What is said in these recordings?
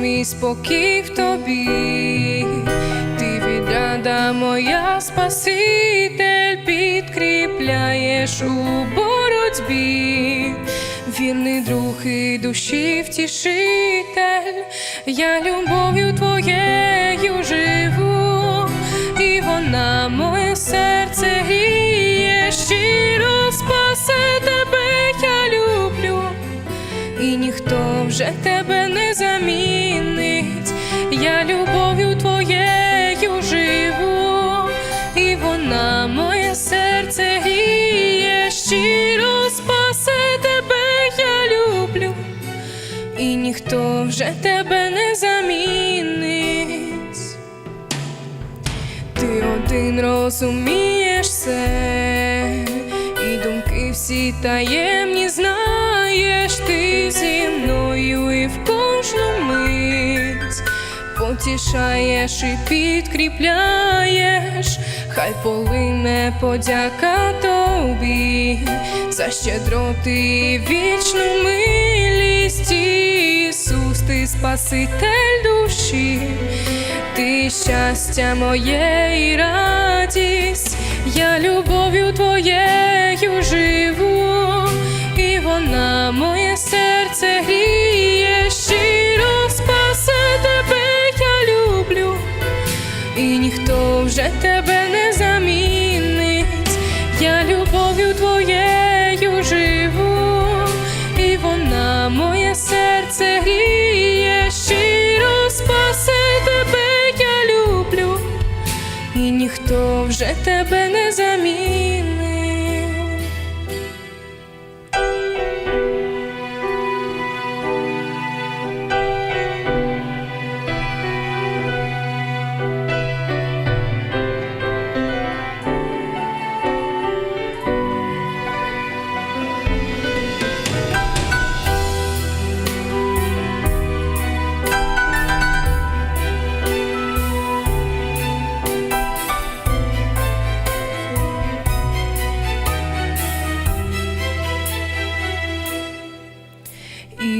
Мій спокій в тобі, ти відрада моя Спаситель, підкріпляєш у боротьбі, вірний друг і душі втішитель, я любов'ю твоєю живу, і вона моє серце гріє, щиро спасе тебе, я люблю. І ніхто вже тебе вже тебе не замінить. Ти один розумієш все, і думки всі таємні знаєш, ти зі мною і в кожну мить потішаєш і підкріпляєш, хай полине подяка тобі за щедроти вічну милість, ти спаситель душі ти щастя моє і радість, я любов'ю твоєю живу, і вона моє серце гріє, щиро спасе тебе, я люблю, і ніхто вже тебе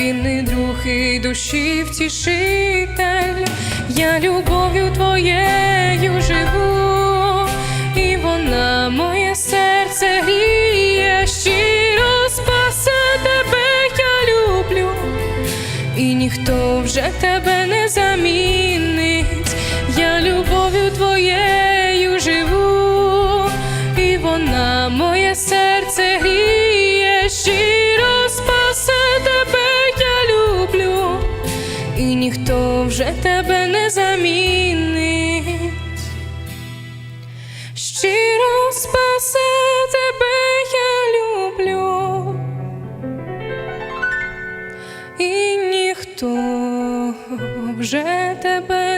Вільний друг і душі втішитель, я любов'ю твоєю живу, і вона моє серце гріє, щиро спасе тебе, я люблю, і ніхто вже тебе не замінить, вже тебе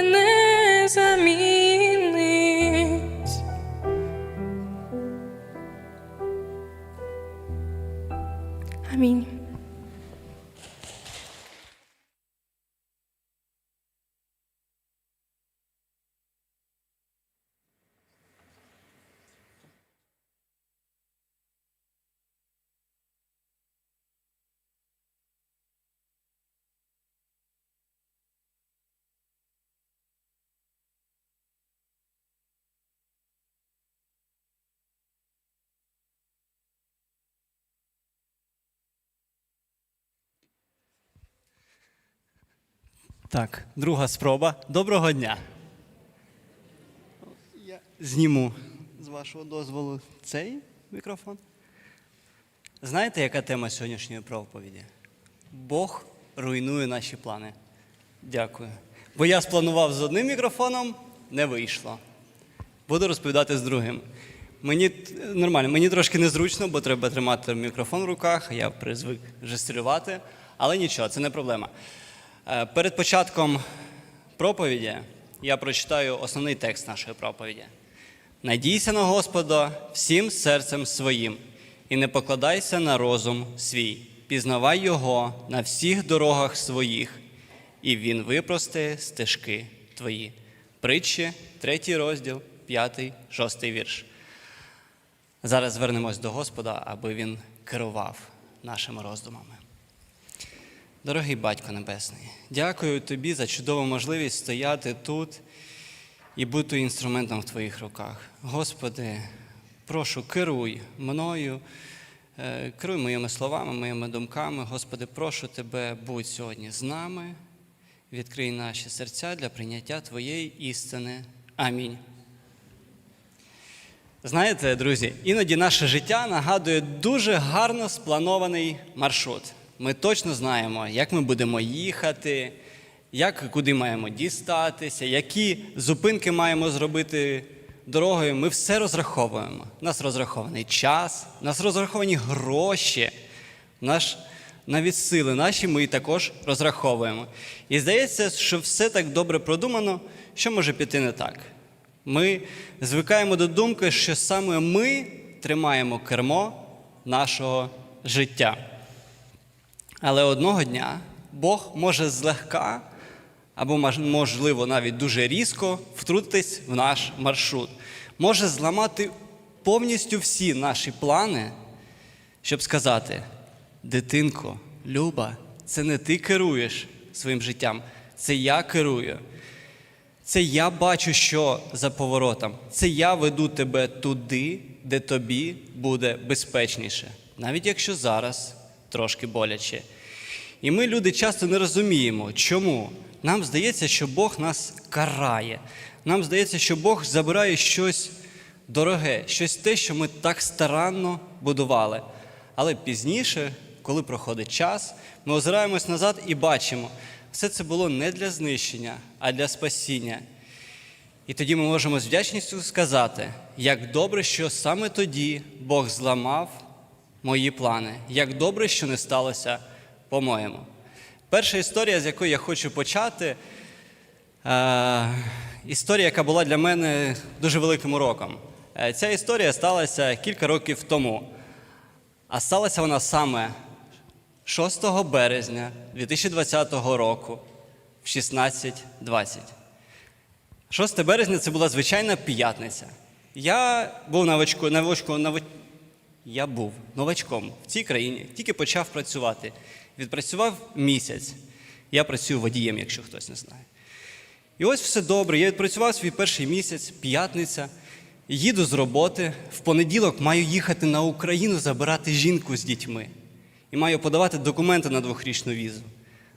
Так, друга спроба. Доброго дня. Я зніму з вашого дозволу цей мікрофон. Знаєте, яка тема сьогоднішньої проповіді? Бог руйнує наші плани. Дякую. Бо я спланував з одним мікрофоном, не вийшло. Буду розповідати з другим. Мені нормально, мені трошки незручно, бо треба тримати мікрофон в руках, я призвик жестилювати, але нічого, це не проблема. Е, Перед початком проповіді я прочитаю основний текст нашої проповіді. Надійся на Господа всім серцем своїм, і не покладайся на розум свій, пізнавай Його на всіх дорогах своїх, і Він випросте стежки твої. Притчі, третій розділ, п'ятий, шостий вірш. Зараз звернемось до Господа, аби Він керував нашими роздумами. Дорогий Батько Небесний, дякую тобі за чудову можливість стояти тут і бути інструментом в твоїх руках. Господи, прошу, керуй мною, е, керуй моїми словами, моїми думками. Господи, прошу тебе, будь сьогодні з нами, відкрий наші серця для прийняття Твоєї істини. Амінь. Знаєте, друзі, іноді наше життя нагадує дуже гарно спланований маршрут. Ми точно знаємо, як ми будемо їхати, як куди маємо дістатися, які зупинки маємо зробити дорогою. Ми все розраховуємо. У нас розрахований час, у нас розраховані гроші, наш, навіть сили наші ми також розраховуємо. І здається, що все так добре продумано, що може піти не так. Ми звикаємо до думки, що саме ми тримаємо кермо нашого життя. Але одного дня Бог може злегка, або можливо навіть дуже різко втрутитись в наш маршрут, може зламати повністю всі наші плани, щоб сказати: дитинко, Люба, це не ти керуєш своїм життям, це я керую. Це я бачу, що за поворотом. Це я веду тебе туди, де тобі буде безпечніше, навіть якщо зараз трошки боляче. І ми, люди, часто не розуміємо, чому. Нам здається, що Бог нас карає. Нам здається, що Бог забирає щось дороге, щось те, що ми так старанно будували. Але пізніше, коли проходить час, ми озираємось назад і бачимо, все це було не для знищення, а для спасіння. І тоді ми можемо з вдячністю сказати, як добре, що саме тоді Бог зламав мої плани, як добре, що не сталося по-моєму. Перша історія, з якої я хочу почати, е, історія, яка була для мене дуже великим уроком. Е, Ця історія сталася кілька років тому. А сталася вона саме 6 березня 2020 року в 16.20. 6 березня це була звичайна п'ятниця. Я був новачку, новачку, новач... я був новачком в цій країні, тільки почав працювати. Відпрацював місяць. Я працюю водієм, якщо хтось не знає. І ось все добре. Я відпрацював свій перший місяць, п'ятниця. Їду з роботи. В понеділок маю їхати на Україну забирати жінку з дітьми. І маю подавати документи на двохрічну візу.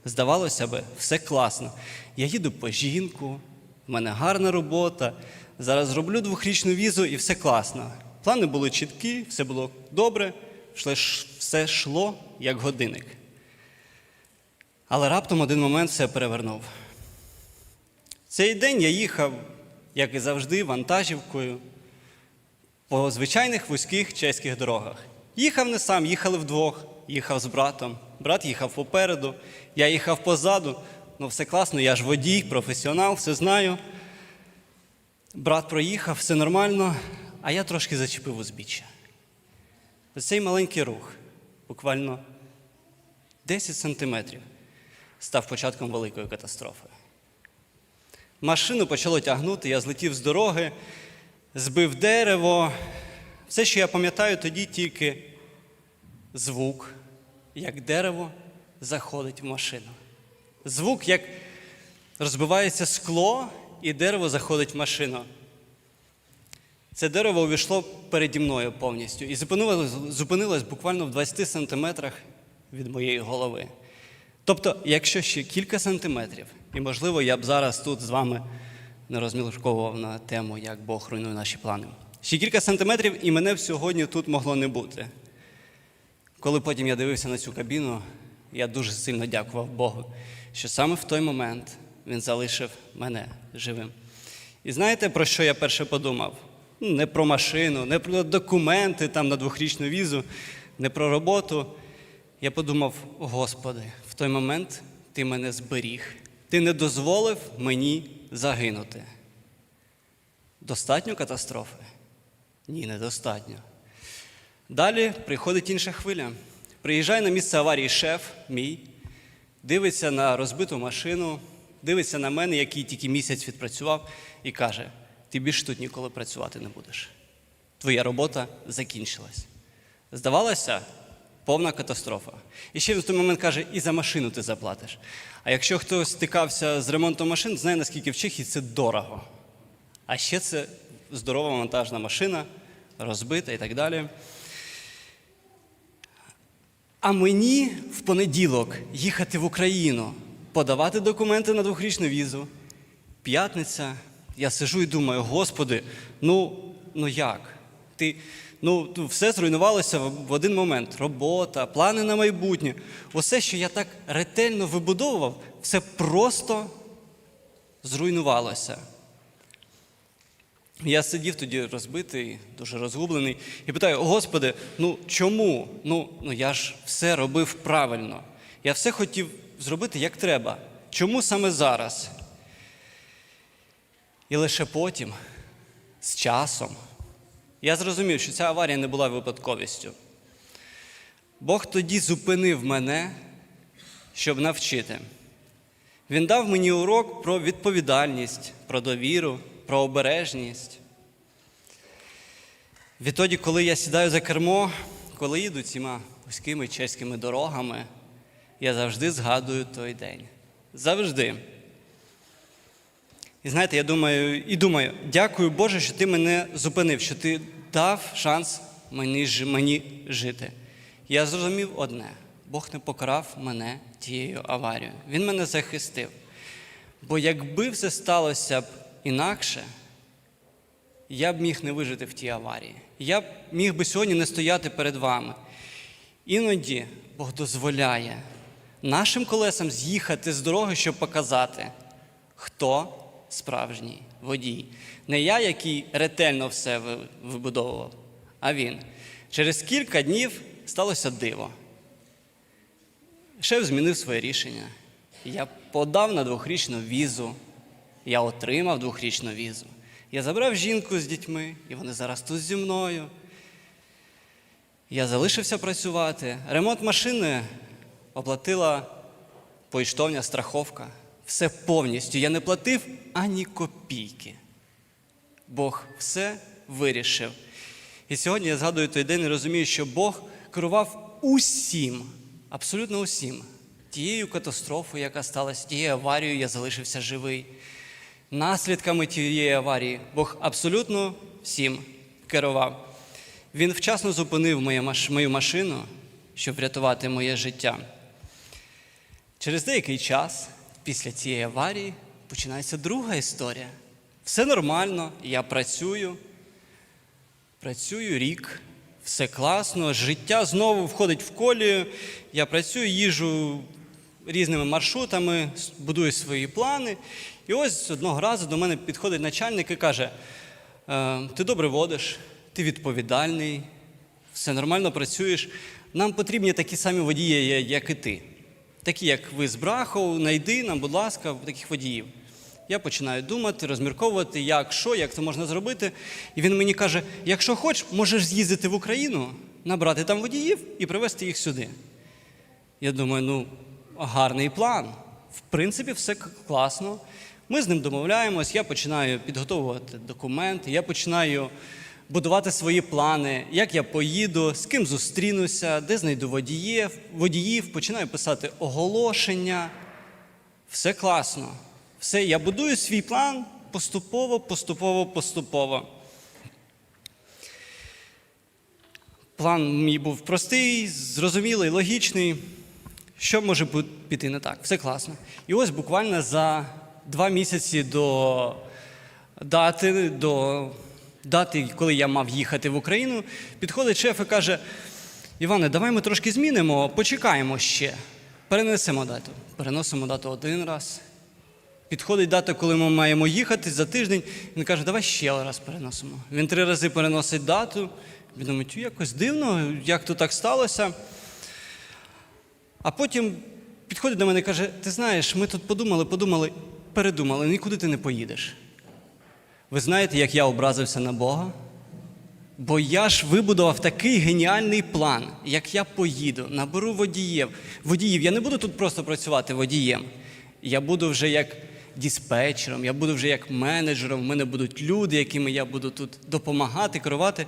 Здавалося би, все класно. Я їду по жінку, в мене гарна робота. Зараз зроблю двохрічну візу і все класно. Плани були чіткі, все було добре, все йшло як годинник. Але раптом один момент все перевернув. Цей день я їхав, як і завжди, вантажівкою по звичайних вузьких чеських дорогах. Їхав не сам, їхали вдвох, їхав з братом. Брат їхав попереду, я їхав позаду. Ну, все класно, я ж водій, професіонал, все знаю. Брат проїхав, все нормально, а я трошки зачепив узбіччя. Ось Цей маленький рух, буквально 10 сантиметрів, став початком великої катастрофи. Машину почало тягнути, я злетів з дороги, збив дерево. Все, що я пам'ятаю, тоді тільки звук, як дерево заходить в машину. Звук, як розбивається скло, і дерево заходить в машину. Це дерево увійшло переді мною повністю і зупинилось, зупинилось буквально в 20 сантиметрах від моєї голови. Тобто, якщо ще кілька сантиметрів, і можливо, я б зараз тут з вами не розмірковував на тему, як Бог руйнує наші плани. Ще кілька сантиметрів, і мене б сьогодні тут могло не бути. Коли потім я дивився на цю кабіну, я дуже сильно дякував Богу, що саме в той момент Він залишив мене живим. І знаєте, про що я перше подумав? Не про машину, не про документи там на двохрічну візу, не про роботу. Я подумав, Господи, в той момент ти мене зберіг. Ти не дозволив мені загинути. Достатньо катастрофи? Ні, недостатньо. Далі приходить інша хвиля. Приїжджає на місце аварії шеф, мій, дивиться на розбиту машину, дивиться на мене, який тільки місяць відпрацював, і каже: ти більше тут ніколи працювати не будеш. Твоя робота закінчилась. Здавалося, повна катастрофа. І ще в той момент каже, і за машину ти заплатиш. А якщо хтось стикався з ремонтом машин, знає, наскільки в Чехії це дорого. А ще це здорова монтажна машина, розбита і так далі. А мені в понеділок їхати в Україну, подавати документи на двохрічну візу. П'ятниця. Я сижу і думаю, Господи, ну, ну як? Ти, ну, ну, все зруйнувалося в один момент. Робота, плани на майбутнє. Усе, що я так ретельно вибудовував, все просто зруйнувалося. Я сидів тоді розбитий, дуже розгублений, і питаю: Господи, ну чому? Ну, ну я ж все робив правильно. Я все хотів зробити як треба. Чому саме зараз? І лише потім, з часом, я зрозумів, що ця аварія не була випадковістю. Бог тоді зупинив мене, щоб навчити. Він дав мені урок про відповідальність, про довіру, про обережність. Відтоді, коли я сідаю за кермо, коли їду цими вузькими чеськими дорогами, я завжди згадую той день. Завжди. І знаєте, я думаю, і думаю, дякую Боже, що ти мене зупинив, що ти дав шанс мені, мені жити. Я зрозумів одне: Бог не покарав мене тією аварією. Він мене захистив. Бо якби все сталося б інакше, я б міг не вижити в тій аварії. Я б міг би сьогодні не стояти перед вами. Іноді Бог дозволяє нашим колесам з'їхати з дороги, щоб показати, хто справжній водій. Не я, який ретельно все вибудовував, а він. Через кілька днів сталося диво. Шеф змінив своє рішення. Я подав на двохрічну візу. Я отримав двохрічну візу. Я забрав жінку з дітьми, і вони зараз тут зі мною. Я залишився працювати. Ремонт машини оплатила поштовня страховка. Все повністю. Я не платив ані копійки. Бог все вирішив. І сьогодні я згадую той день і розумію, що Бог керував усім, абсолютно усім. Тією катастрофою, яка сталася, тією аварією, я залишився живий. Наслідками тієї аварії Бог абсолютно всім керував. Він вчасно зупинив мою машину, щоб врятувати моє життя. Через деякий час, після цієї аварії, починається друга історія. Все нормально, я працюю, працюю рік, все класно, життя знову входить в колію. Я працюю, їжу різними маршрутами, будую свої плани. І ось одного разу до мене підходить начальник і каже: «Е, ти добре водиш, ти відповідальний, все нормально працюєш. Нам потрібні такі самі водії, як і ти. Такі, як ви з Брахов, найди нам, будь ласка, таких водіїв. Я починаю думати, розмірковувати, як, що, як це можна зробити. І він мені каже: якщо хочеш, можеш з'їздити в Україну, набрати там водіїв і привезти їх сюди. Я думаю, ну, гарний план. В принципі, все класно. Ми з ним домовляємось, я починаю підготовувати документи, я починаю будувати свої плани, як я поїду, з ким зустрінуся, де знайду водіїв, водіїв, починаю писати оголошення. Все класно. Все, я будую свій план поступово, поступово, поступово. План мій був простий, зрозумілий, логічний. Що може піти не так? Все класно. І ось буквально за два місяці до дати, до дати, коли я мав їхати в Україну, підходить шеф і каже: Іване, давай ми трошки змінимо, почекаємо ще. Перенесемо дату. Переносимо дату один раз. Підходить дата, коли ми маємо їхати за тиждень. Він каже, давай ще раз переносимо. Він три рази переносить дату. Він думає, якось дивно, як то так сталося. А потім підходить до мене і каже: ти знаєш, ми тут подумали, подумали, передумали, нікуди ти не поїдеш. Ви знаєте, як я образився на Бога? Бо я ж вибудував такий геніальний план, як я поїду, наберу водіїв. Водіїв, я не буду тут просто працювати водієм. Я буду вже як диспетчером, я буду вже як менеджером, в мене будуть люди, якими я буду тут допомагати, керувати.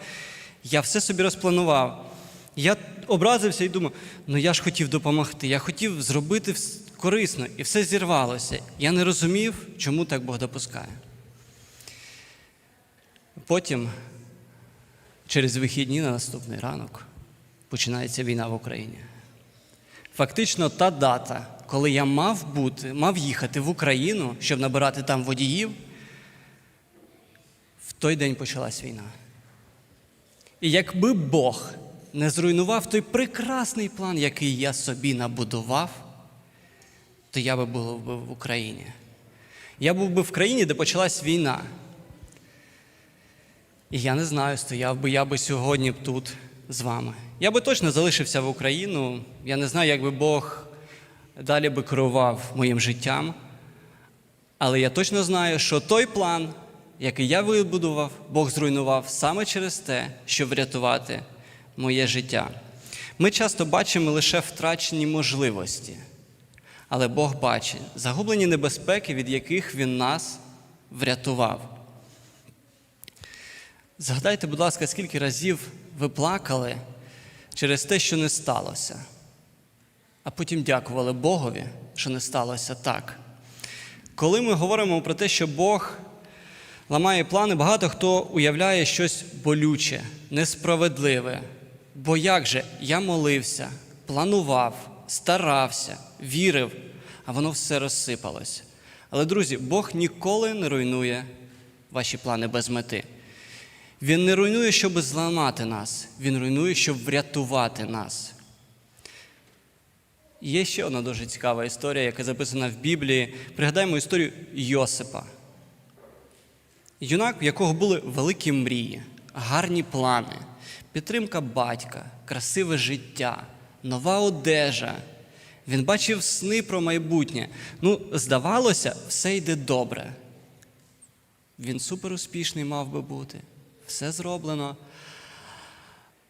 Я все собі розпланував. Я образився і думав, ну я ж хотів допомогти, я хотів зробити корисно, і все зірвалося. Я не розумів, чому так Бог допускає. Потім через вихідні на наступний ранок починається війна в Україні. Фактично, та дата, коли я мав бути, мав їхати в Україну, щоб набирати там водіїв, в той день почалась війна. І якби Бог не зруйнував той прекрасний план, який я собі набудував, то я би був би в Україні. Я був би в країні, де почалась війна. І я не знаю, стояв би я би сьогодні тут з вами. Я би точно залишився в Україну. Я не знаю, як би Бог далі би керував моїм життям. Але я точно знаю, що той план, який я вибудував, Бог зруйнував саме через те, щоб врятувати моє життя. Ми часто бачимо лише втрачені можливості, але Бог бачить загублені небезпеки, від яких Він нас врятував. Згадайте, будь ласка, скільки разів ви плакали через те, що не сталося, а потім дякували Богові, що не сталося так. Коли ми говоримо про те, що Бог ламає плани, багато хто уявляє щось болюче, несправедливе. Бо як же я молився, планував, старався, вірив, а воно все розсипалось. Але, друзі, Бог ніколи не руйнує ваші плани без мети. Він не руйнує, щоб зламати нас, він руйнує, щоб врятувати нас. Є ще одна дуже цікава історія, яка записана в Біблії. Пригадаємо історію Йосипа. Юнак, в якого були великі мрії, гарні плани, підтримка батька, красиве життя, нова одежа. Він бачив сни про майбутнє. Ну, здавалося, все йде добре. Він суперуспішний мав би бути, все зроблено.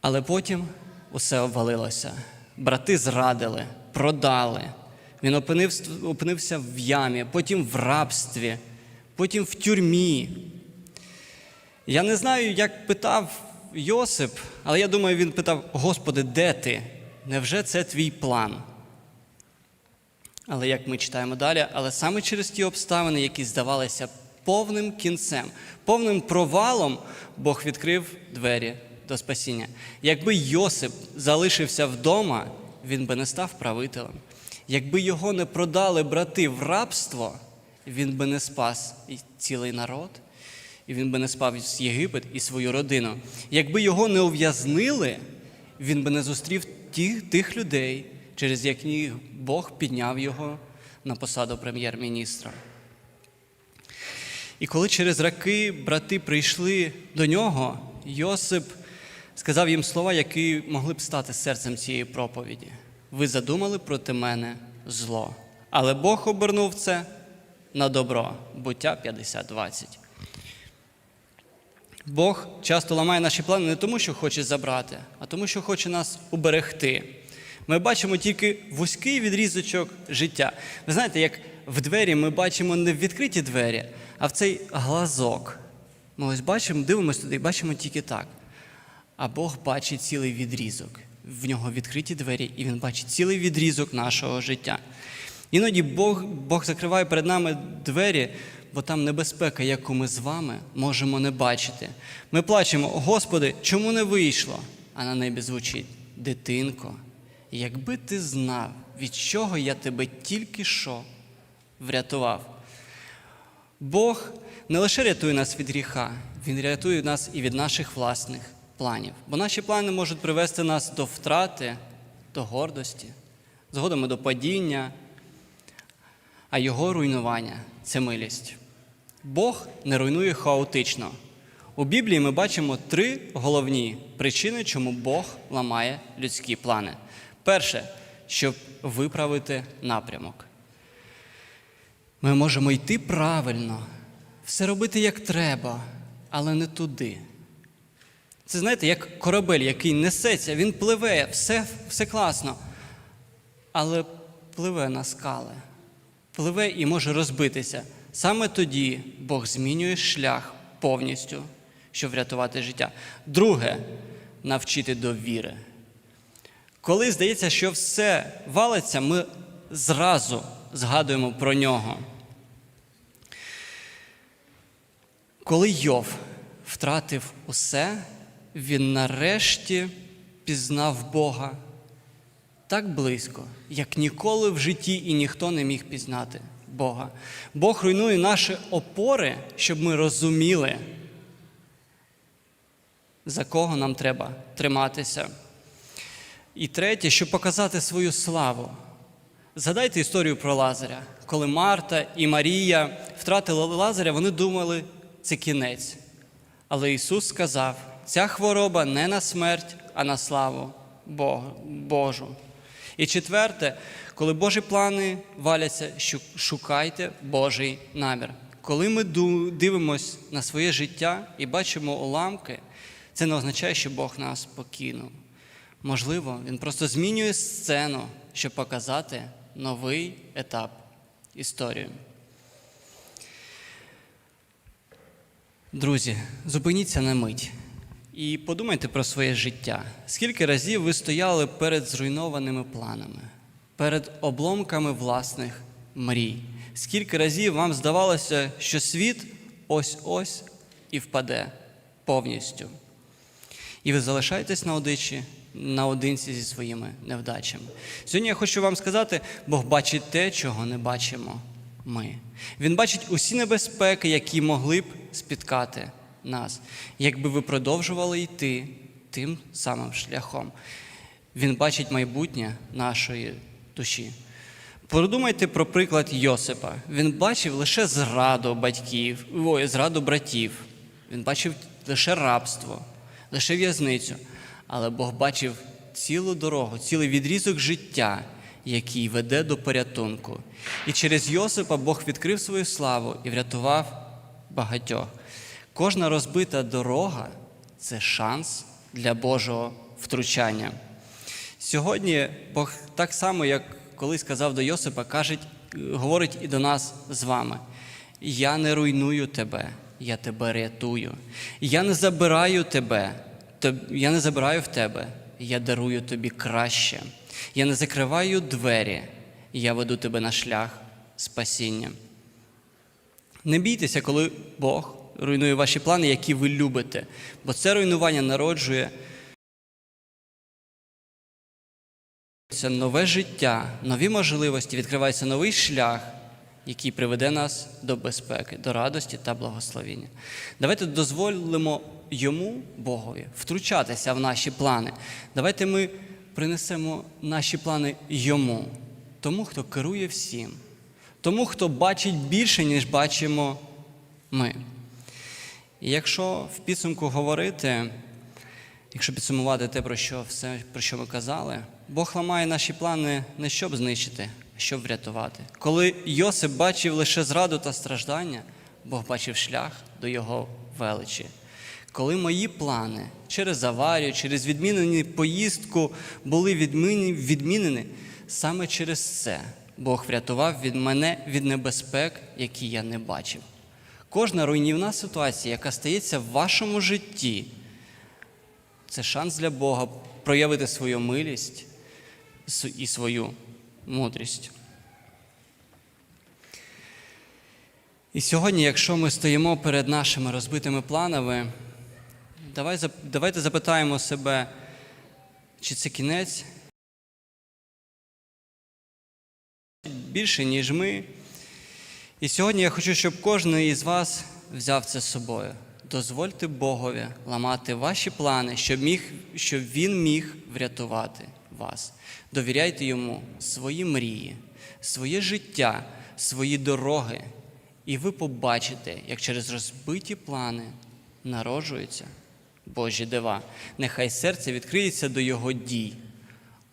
Але потім усе обвалилося. Брати зрадили, продали. Він опинився, опинився в ямі, потім в рабстві, потім в тюрмі. Я не знаю, як питав Йосип, але я думаю, він питав: Господи, де ти? Невже це твій план? Але як ми читаємо далі, але саме через ті обставини, які здавалися повним кінцем, повним провалом, Бог відкрив двері до спасіння. Якби Йосип залишився вдома, він би не став правителем. Якби його не продали брати в рабство, він би не спас цілий народ, і він би не спав Єгипет і свою родину. Якби його не ув'язнили, він би не зустрів ті, тих людей, через яких Бог підняв його на посаду прем'єр-міністра. І коли через роки брати прийшли до нього, Йосип сказав їм слова, які могли б стати серцем цієї проповіді. Ви задумали проти мене зло, але Бог обернув це на добро. Буття 50-20. Бог часто ламає наші плани не тому, що хоче забрати, а тому, що хоче нас уберегти. Ми бачимо тільки вузький відрізочок життя. Ви знаєте, як в двері ми бачимо не в відкриті двері, а в цей глазок. Ми ось бачимо, дивимося туди і бачимо тільки так. А Бог бачить цілий відрізок. В нього відкриті двері, і він бачить цілий відрізок нашого життя. Іноді Бог, Бог закриває перед нами двері, бо там небезпека, яку ми з вами можемо не бачити. Ми плачемо, Господи, чому не вийшло? А на небі звучить дитинко, якби ти знав, від чого я тебе тільки що врятував. Бог не лише рятує нас від гріха, Він рятує нас і від наших власних планів. Бо наші плани можуть привести нас до втрати, до гордості, згодом до падіння, а його руйнування це милість. Бог не руйнує хаотично. У Біблії ми бачимо три головні причини, чому Бог ламає людські плани. Перше, щоб виправити напрямок. Ми можемо йти правильно, все робити як треба, але не туди. Це знаєте, як корабель, який несеться, він пливе, все, все класно, але пливе на скали, пливе і може розбитися. Саме тоді Бог змінює шлях повністю, щоб врятувати життя. Друге навчити довіри. Коли здається, що все валиться, ми зразу згадуємо про нього. Коли Йов втратив усе, він нарешті пізнав Бога так близько, як ніколи в житті і ніхто не міг пізнати Бога. Бог руйнує наші опори, щоб ми розуміли, за кого нам треба триматися. І третє, щоб показати свою славу. Згадайте історію про Лазаря. Коли Марта і Марія втратили Лазаря, вони думали, це кінець. Але Ісус сказав: ця хвороба не на смерть, а на славу Божу. І четверте, коли Божі плани валяться, шукайте Божий намір. Коли ми дивимось на своє життя і бачимо уламки, це не означає, що Бог нас покинув. Можливо, Він просто змінює сцену, щоб показати новий етап історії. Друзі, зупиніться на мить і подумайте про своє життя. Скільки разів ви стояли перед зруйнованими планами, перед обломками власних мрій? Скільки разів вам здавалося, що світ ось-ось і впаде повністю? І ви залишаєтесь наодичі, наодинці зі своїми невдачами. Сьогодні я хочу вам сказати, Бог бачить те, чого не бачимо ми. Він бачить усі небезпеки, які могли б спіткати нас, якби ви продовжували йти тим самим шляхом. Він бачить майбутнє нашої душі. Подумайте про приклад Йосипа. Він бачив лише зраду батьків, ой, зраду братів. Він бачив лише рабство, лише в'язницю. Але Бог бачив цілу дорогу, цілий відрізок життя, який веде до порятунку. І через Йосипа Бог відкрив свою славу і врятував багатьох. Кожна розбита дорога це шанс для Божого втручання. Сьогодні Бог так само, як колись сказав до Йосипа, каже, говорить і до нас з вами: Я не руйную тебе, я тебе рятую. Я не забираю тебе, я не забираю в тебе, я дарую тобі краще. Я не закриваю двері, і я веду тебе на шлях спасіння. Не бійтеся, коли Бог руйнує ваші плани, які ви любите, бо це руйнування народжує нове життя, нові можливості, відкривається новий шлях, який приведе нас до безпеки, до радості та благословіння. Давайте дозволимо йому, Богові, втручатися в наші плани. Давайте ми принесемо наші плани йому, тому, хто керує всім, тому, хто бачить більше, ніж бачимо ми. І якщо в підсумку говорити, Якщо підсумувати те, про що все, про що ми казали, Бог ламає наші плани не щоб знищити, а щоб врятувати. Коли Йосип бачив лише зраду та страждання, Бог бачив шлях до його величі. Коли мої плани через аварію, через відмінені поїздку були відмінені, саме через це Бог врятував від мене від небезпек, які я не бачив. Кожна руйнівна ситуація, яка стається в вашому житті, це шанс для Бога проявити свою милість і свою мудрість. І сьогодні, якщо ми стоїмо перед нашими розбитими планами, давай, давайте запитаємо себе, чи це кінець більше, ніж ми. І сьогодні я хочу, щоб кожен із вас взяв це з собою. Дозвольте Богові ламати ваші плани, щоб, міг, щоб Він міг врятувати вас. Довіряйте йому свої мрії, своє життя, свої дороги, і ви побачите, як через розбиті плани народжуються Божі дива. Нехай серце відкриється до Його дій,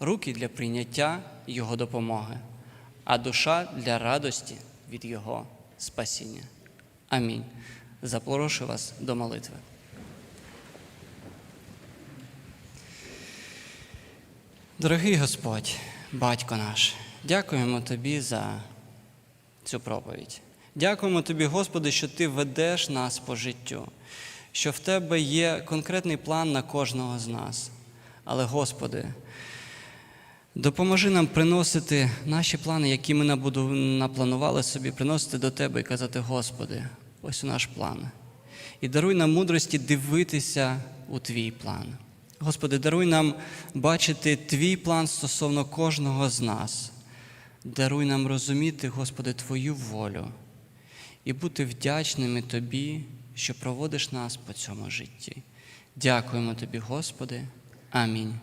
руки для прийняття Його допомоги, а душа для радості від Його спасіння. Амінь. Запрошую вас до молитви. Дорогий Господь, батько наш, дякуємо Тобі за цю проповідь. Дякуємо Тобі, Господи, що Ти ведеш нас по життю, що в Тебе є конкретний план на кожного з нас. Але, Господи, допоможи нам приносити наші плани, які ми напланували собі, приносити до Тебе і казати, Господи, ось наш план. І даруй нам мудрості дивитися у Твій план. Господи, даруй нам бачити Твій план стосовно кожного з нас. Даруй нам розуміти, Господи, Твою волю і бути вдячними Тобі, що проводиш нас по цьому житті. Дякуємо Тобі, Господи. Амінь.